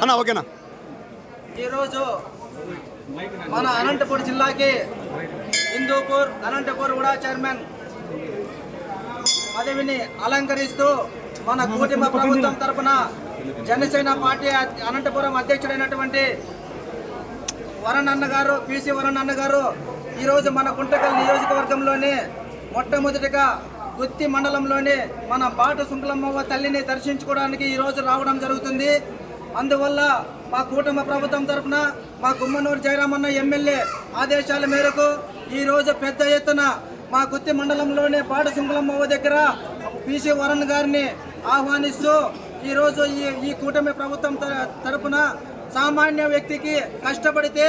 అన్న ఓకేనా? ఈరోజు మన అనంతపురం జిల్లాకి హిందూపూర్ అనంతపూర్ కూడా చైర్మన్ పదవిని అలంకరిస్తూ మన కూటమి ప్రభుత్వం తరపున జనసేన పార్టీ అనంతపురం అధ్యక్షుడైనటువంటి వరణ్ అన్న గారు పిసి వరణ్ గారు ఈరోజు మన గుంటకల్ నియోజకవర్గంలోని మొట్టమొదటిగా గుత్తి మండలంలోని మన బాట సుంకులమ్మ తల్లిని దర్శించుకోవడానికి ఈరోజు రావడం జరుగుతుంది. అందువల్ల మా కూటమి ప్రభుత్వం తరఫున మా గుమ్మనూరు జయరామన్న ఎమ్మెల్యే ఆదేశాల మేరకు ఈరోజు పెద్ద ఎత్తున మా గుత్తి మండలంలోని బాట సుంకులమ్మ దగ్గర పిసి వరణ్ గారిని ఆహ్వానిస్తూ ఈరోజు ఈ ఈ కూటమి ప్రభుత్వం తరఫున తరపున సామాన్య వ్యక్తికి కష్టపడితే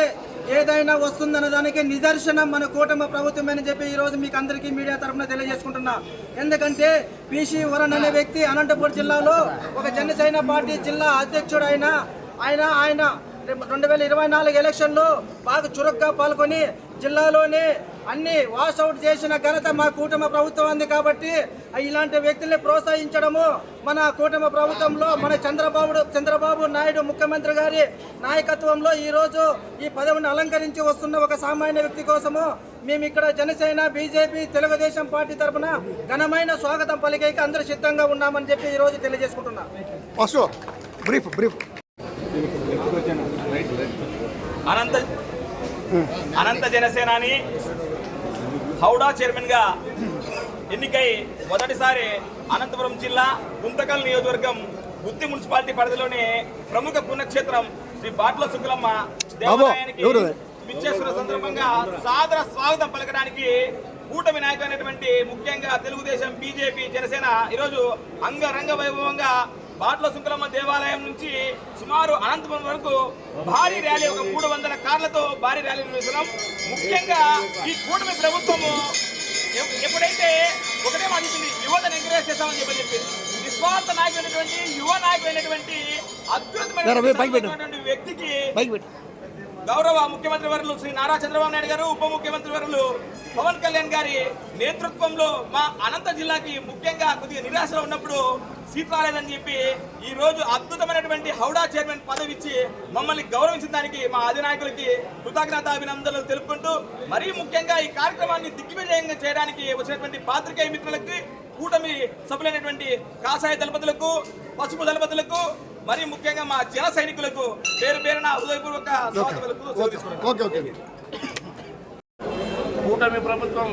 ఏదైనా వస్తుందన్న దానికి నిదర్శనం మన కూటమి ప్రభుత్వమని చెప్పి ఈ రోజు మీకు అందరికీ మీడియా తరఫున తెలియజేసుకుంటున్నా. ఎందుకంటే పీసీ వరణ్ అనే వ్యక్తి అనంతపురం జిల్లాలో ఒక జనసేన పార్టీ జిల్లా అధ్యక్షుడు ఆయన ఆయన ఆయన రెండు వేల ఇరవై నాలుగు ఎలక్షన్లో బాగా చురుగ్గా పాల్గొని జిల్లాలోనే అన్ని వాషౌట్ చేసిన ఘనత మా కూటమి ప్రభుత్వం ఉంది కాబట్టి ఇలాంటి వ్యక్తుల్ని ప్రోత్సహించడము మన కూటమి ప్రభుత్వంలో మన చంద్రబాబు చంద్రబాబు నాయుడు ముఖ్యమంత్రి గారి నాయకత్వంలో ఈ రోజు ఈ పదవిని అలంకరించి వస్తున్న ఒక సామాన్య వ్యక్తి కోసము మేము ఇక్కడ జనసేన బీజేపీ తెలుగుదేశం పార్టీ తరఫున ఘనమైన స్వాగతం పలికేకి అందరూ సిద్ధంగా ఉన్నామని చెప్పి ఈ రోజు తెలియజేసుకుంటున్నా. ఫస్ట్ బ్రీఫ్ బ్రీఫ్ అనంత అనంత జనసేనాని హౌడా చైర్మన్గా ఎన్నికై మొదటిసారి అనంతపురం జిల్లా గుంతకల్ నియోజకవర్గం గుత్తి మున్సిపాలిటీ పరిధిలోని ప్రముఖ పుణ్యక్షేత్రం శ్రీ బాట్ల శుక్లమ్మ దేవాలయానికి? విచ్చేస్తున్న సందర్భంగా సాదర స్వాగతం పలకడానికి కూటమి నాయకులైనటువంటి ముఖ్యంగా తెలుగుదేశం బీజేపీ జనసేన ఈరోజు అంగరంగ వైభవంగా బాట్ల శుక్లమ్మ దేవాలయం నుంచి సుమారు అనంతపురం వరకు భారీ ర్యాలీ ఒక మూడు వందల కార్లతో భారీ ర్యాలీ నిర్వహిస్తున్నాం. ముఖ్యంగా ఈ కూటమి ప్రభుత్వము ఎప్- ఎప్పుడైతే ఒకటే మాట చెప్పింది యువతను ఎంకరేజ్ చేస్తామని చెప్పి. చెప్పింది నిస్వార్థ నాయకుడైనటువంటి యువ నాయకుడైనటువంటి. అద్భుతమైనటువంటి వ్యక్తికి గౌరవ ముఖ్యమంత్రి వర్యులు శ్రీ నారా చంద్రబాబు నాయుడు గారు ఉప ముఖ్యమంత్రి వర్యులు పవన్ కళ్యాణ్ గారి నేతృత్వంలో మా అనంత జిల్లాకి ముఖ్యంగా కొద్దిగా నిరాశలో ఉన్నప్పుడు సీట్ రాలేదని చెప్పి ఈ రోజు అద్భుతమైనటువంటి హౌడా చైర్మన్ పదవి ఇచ్చి మమ్మల్ని గౌరవించిన దానికి మా అధినాయకులకి కృతజ్ఞత అభినందనలు తెలుపుకుంటూ మరీ ముఖ్యంగా ఈ కార్యక్రమాన్ని దిగ్విజయంగా చేయడానికి వచ్చినటువంటి పాత్రికేయ మిత్రులకి కూటమి సభ్యులైనటువంటి కాషాయ దళపతులకు పసుపు దళపతులకు మరి ముఖ్యంగా మా జన సైనికులకు పేరు పేరున హృదయపూర్వక స్వాగతములకు సెలవు తీసుకుంటున్నాను. ఓకే ఓకే కూటమి ప్రభుత్వం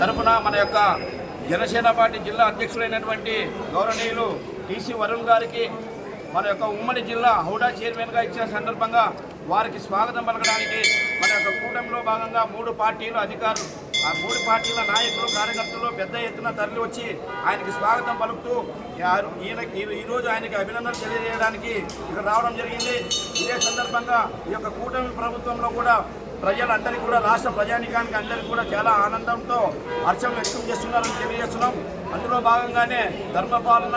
తరపున మన యొక్క జనసేన పార్టీ జిల్లా అధ్యక్షుడైనటువంటి గౌరవనీయులు టీసీ వరుణ్ గారికి మన యొక్క ఉమ్మడి జిల్లా హౌడా చైర్మన్గా ఇచ్చిన సందర్భంగా వారికి స్వాగతం పలకడానికి మన యొక్క కూటమిలో భాగంగా మూడు పార్టీలు అధికారులు ఆ మూడు పార్టీల నాయకులు కార్యకర్తలు పెద్ద ఎత్తున తరలి వచ్చి ఆయనకి స్వాగతం పలుకుతూ ఈయన ఈరోజు ఆయనకి అభినందనలు తెలియజేయడానికి ఇక్కడ రావడం జరిగింది. ఇదే సందర్భంగా ఈ యొక్క కూటమి ప్రభుత్వంలో కూడా ప్రజలందరికీ కూడా రాష్ట్ర ప్రజానికానికి అందరికీ కూడా చాలా ఆనందంతో హర్షం వ్యక్తం చేస్తున్నారని తెలియజేస్తున్నాం. అందులో భాగంగానే ధర్మపాలన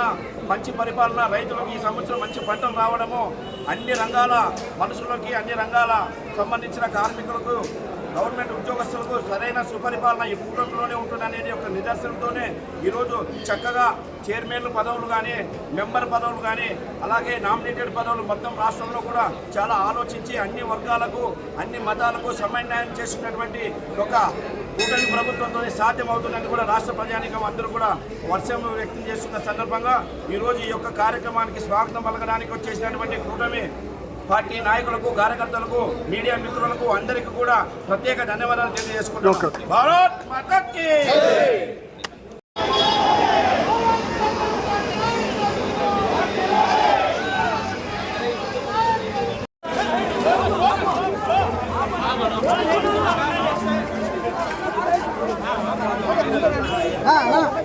మంచి పరిపాలన రైతులకు ఈ సంవత్సరం మంచి పంటలు రావడము అన్ని రంగాల మనుషులకి అన్ని రంగాల సంబంధించిన కార్మికులకు గవర్నమెంట్ ఉద్యోగస్తులకు సరైన సుపరిపాలన ఈ కూటమిలోనే ఉంటుందనేది ఒక నిదర్శనంతోనే ఈరోజు చక్కగా చైర్మన్లు పదవులు కానీ మెంబర్ పదవులు కానీ అలాగే నామినేటెడ్ పదవులు మొత్తం రాష్ట్రంలో కూడా చాలా ఆలోచించి అన్ని వర్గాలకు అన్ని మతాలకు సమన్వయం చేసినటువంటి ఒక కూటమి ప్రభుత్వంతో సాధ్యమవుతుందని కూడా రాష్ట్ర ప్రజానికం అందరూ కూడా వర్షం వ్యక్తం చేస్తున్న సందర్భంగా ఈరోజు ఈ యొక్క కార్యక్రమానికి స్వాగతం పలకడానికి వచ్చేసినటువంటి కూటమి పార్టీ నాయకులకు కార్యకర్తలకు మీడియా మిత్రులకు అందరికీ కూడా ప్రత్యేక ధన్యవాదాలు తెలియజేసుకుంటున్నాం. భారత్ మాతాకి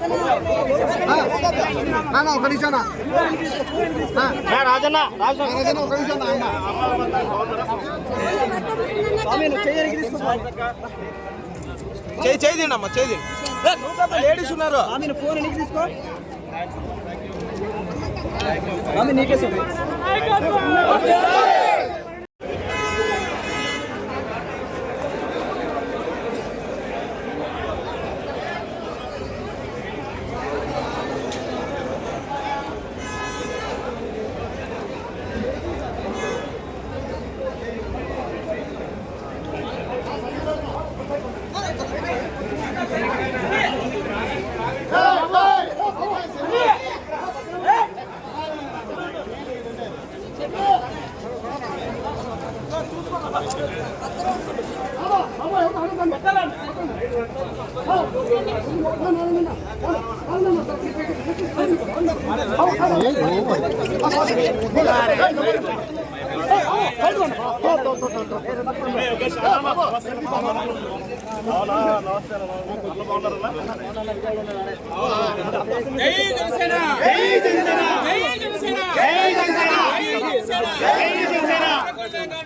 అన్న ఒక నిమిషం రాజన్న రాజన్న. ఒక నిమిషం చేయి చేయి తిండి అమ్మా చేయి లేడీస్ ఉన్నారు. ఫోన్ నీకు తీసుకో. నీకే సార్ జై జనసేన జై జనసేన జై జనసేన జై జనసేన జై జనసేన పవన్ కళ్యాణ్ గారి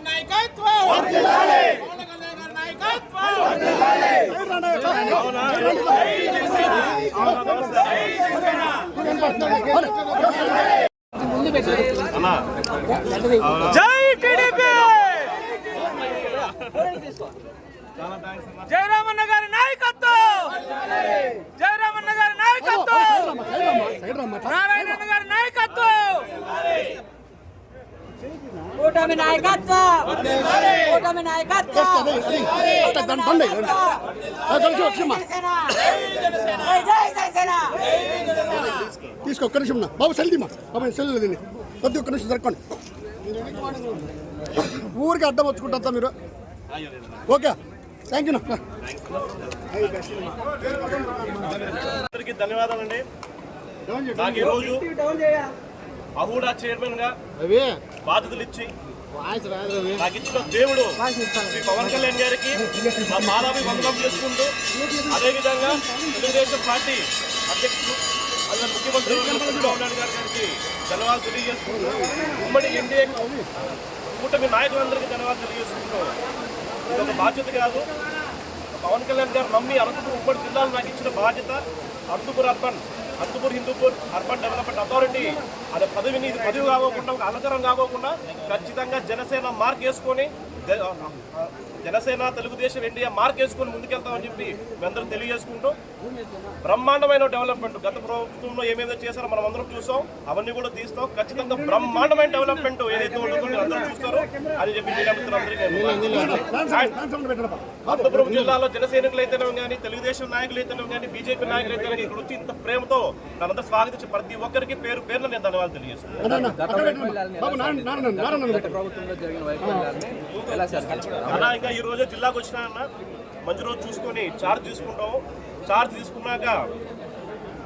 నాయకత్వం వర్ధిల్లాలి పవన్ కళ్యాణ్ గారి నాయకత్వం వర్ధిల్లాలి జై టీడీపీ. జయరామన్న గారి నాయకత్వం జయరామన్న గారి నాయకత్వం నారాయణ గారి నాయకత్వం కూటమి నాయకత్వం. కూటమి నాయకత్వం. జై జై జనసేన తీసుకో ఒక్క నిమిషం. బాబు సెల్ తీమా బాబు సెల్ తిని కొద్ది ఒక్క నిమిషం జరగండి ఊరికి అడ్డం వచ్చుకుంటా మీరు? ఓకే. థ్యాంక్ యూ అందరికీ ధన్యవాదాలండి. నాకు ఈరోజు అహూడా చైర్మన్గా అవే బాధ్యతలు ఇచ్చి. నాకు ఇచ్చిన దేవుడు శ్రీ పవన్ కళ్యాణ్ గారికి మా పాదాభి వందనం చేసుకుంటూ అదేవిధంగా తెలుగుదేశం పార్టీ అధ్యక్షుడు అదే ముఖ్యమంత్రి చంద్రబాబు నాయుడు గారి గారికి ధన్యవాదాలు తెలియజేసుకుంటూ ఉమ్మడి ఎన్డీఏ కూటమి నాయకులందరికీ ధన్యవాదాలు తెలియజేసుకుంటూ ఇది ఒక బాధ్యత కాదు. పవన్ కళ్యాణ్ గారు నమ్మి అనంతపురం ఉమ్మడి జిల్లాలో నాకు ఇచ్చిన బాధ్యత Anantapur urban. Anantapur Hindupur urban development authority అదే పదవిని ఇది పదవి కాకోకుండా ఒక అలంకరం కాకోకుండా ఖచ్చితంగా జనసేన మార్క్ వేసుకొని జనసేన తెలుగుదేశం ఎన్డీఏ మార్క్ వేసుకొని ముందుకెళ్తామని చెప్పి మేమందరం తెలియజేసుకుంటూ బ్రహ్మాండమైన డెవలప్మెంట్ గత ప్రభుత్వంలో ఏమేదో చేశారో మనం అందరం చూసాం. అవన్నీ కూడా తీస్తాం. ఖచ్చితంగా బ్రహ్మాండమైన డెవలప్మెంట్ ఏదైతే ఉంటుందో మీరు అందరూ చూస్తారో అని చెప్పి అనంతపురం జిల్లాలో జన సైనికులు అయితేనే కానీ తెలుగుదేశం నాయకులు అయితేనే కానీ బీజేపీ నాయకులు అయితేనే కానీ ఇక్కడ వచ్చి ఇంత ప్రేమతో నన్నంతా స్వాగతించి ప్రతి ఒక్కరికి పేరు పేరున నేను ధన్యవాదాలు తెలియజేస్తున్నాను. అలా ఇంకా ఈ రోజు జిల్లాకు వచ్చినా మంచి రోజు చూసుకొని చార్జ్ తీసుకుంటాము. చార్జ్ తీసుకున్నాక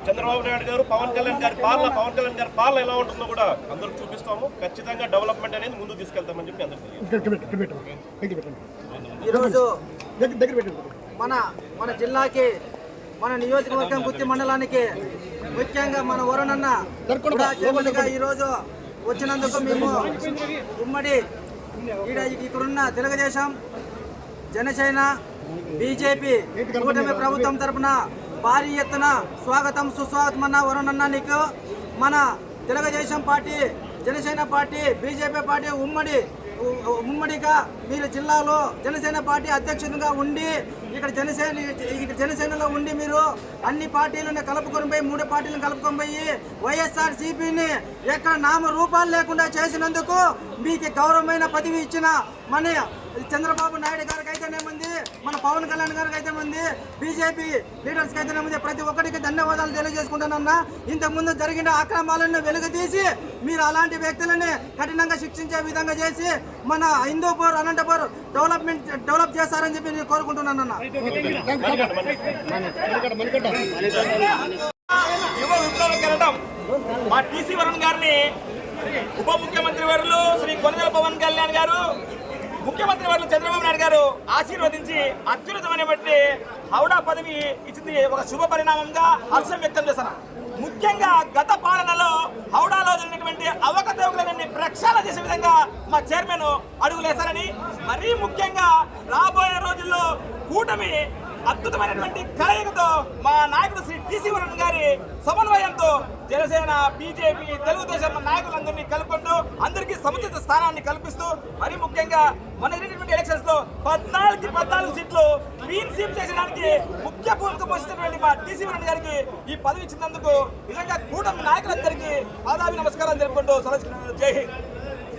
చంద్రబాబు నాయుడు గారు పవన్ కళ్యాణ్ గారి పాలన పవన్ కళ్యాణ్ గారి పాలన ఎలా ఉంటుందో కూడా అందరూ చూపిస్తాము. ఖచ్చితంగా డెవలప్మెంట్ అనేది ముందుకు తీసుకెళ్తామని చెప్పి అందరికీ ఈరోజు దగ్గర దగ్గర పెట్టండి మన మన జిల్లాకి మన నియోజకవర్గం గుత్తి మండలానికి ముఖ్యంగా మన వరుణన్న ఈరోజు వచ్చినందుకు మేము ఉమ్మడి ఈడ ఇక్కడున్న తెలుగుదేశం జనసేన బీజేపీ కూటమి ప్రభుత్వం తరపున భారీ ఎత్తున స్వాగతం సుస్వాగతం అన్న వరుణన్న నీకు. మన Telugu Desam party Janasena party BJP party ఉమ్మడి ఉమ్మడిగా మీరు జిల్లాలో జనసేన పార్టీ అధ్యక్షునిగా ఉండి ఇక్కడ జనసేన ఇక్కడ జనసేనలో ఉండి మీరు అన్ని పార్టీలను కలుపుకొని పోయి మూడు పార్టీలను కలుపుకొని పోయి వైఎస్ఆర్ సిపిని ఎక్కడ నామ రూపాలు లేకుండా చేసినందుకు మీకు గౌరవమైన పదవి ఇచ్చిన మన చంద్రబాబు నాయుడు గారికి అయితేనేముంది మన పవన్ కళ్యాణ్ గారికి అయితే ఉంది బీజేపీ లీడర్స్కి అయితేనేముంది ప్రతి ఒక్కరికి ధన్యవాదాలు తెలియజేసుకుంటానన్నా ఇంతకుముందు జరిగిన అక్రమాలను వెలుగుతీసి మీరు అలాంటి వ్యక్తులని కఠినంగా శిక్షించే విధంగా చేసి మన హిందూపూర్ అనంతపూర్ డెవలప్మెంట్ డెవలప్ చేస్తారని చెప్పి నేను కోరుకుంటున్నానన్నా యువ విప్లవ కెరటం మా టీసీ వరుణ్ గారిని ఉప ముఖ్యమంత్రి వర్యులు శ్రీ కొనగల పవన్ కళ్యాణ్ గారు ముఖ్యమంత్రి వాళ్ళు చంద్రబాబు నాయుడు గారు ఆశీర్వదించి అత్యున్నతమైనటువంటి బట్టి హౌడా పదవి ఇచ్చింది ఒక శుభ పరిణామంగా హర్షం వ్యక్తం చేశాను ముఖ్యంగా గత పాలనలో హౌడాలో జరిగినటువంటి అవకతవకలన్నీ ప్రక్షాళన చేసే విధంగా మా చైర్మన్ అడుగులేశారని మరీ ముఖ్యంగా రాబోయే రోజుల్లో కూటమి అద్భుతమైనటువంటి కలయికతో మా నాయకుడు శ్రీ టీసీ వరుణ్ గారి సమన్వయంతో జనసేన బీజేపీ తెలుగుదేశం నాయకులందరినీ కలుపుకుంటూ అందరికీ సముచిత స్థానాన్ని కల్పిస్తూ మరి ముఖ్యంగా మన జరిగినటువంటి ఎలక్షన్స్లో పద్నాలుగు పద్నాలుగు సీట్లు క్లీన్ స్వీప్ చేసడానికి ముఖ్య భూమిక పోషించినటువంటి మా టీసీ వరుణ్ గారికి ఈ పదవి ఇచ్చినందుకు నిజంగా కూటమి నాయకులందరికీ పాదాభి నమస్కారాలు తెలుపుకుంటూ సలహా జై హింద్.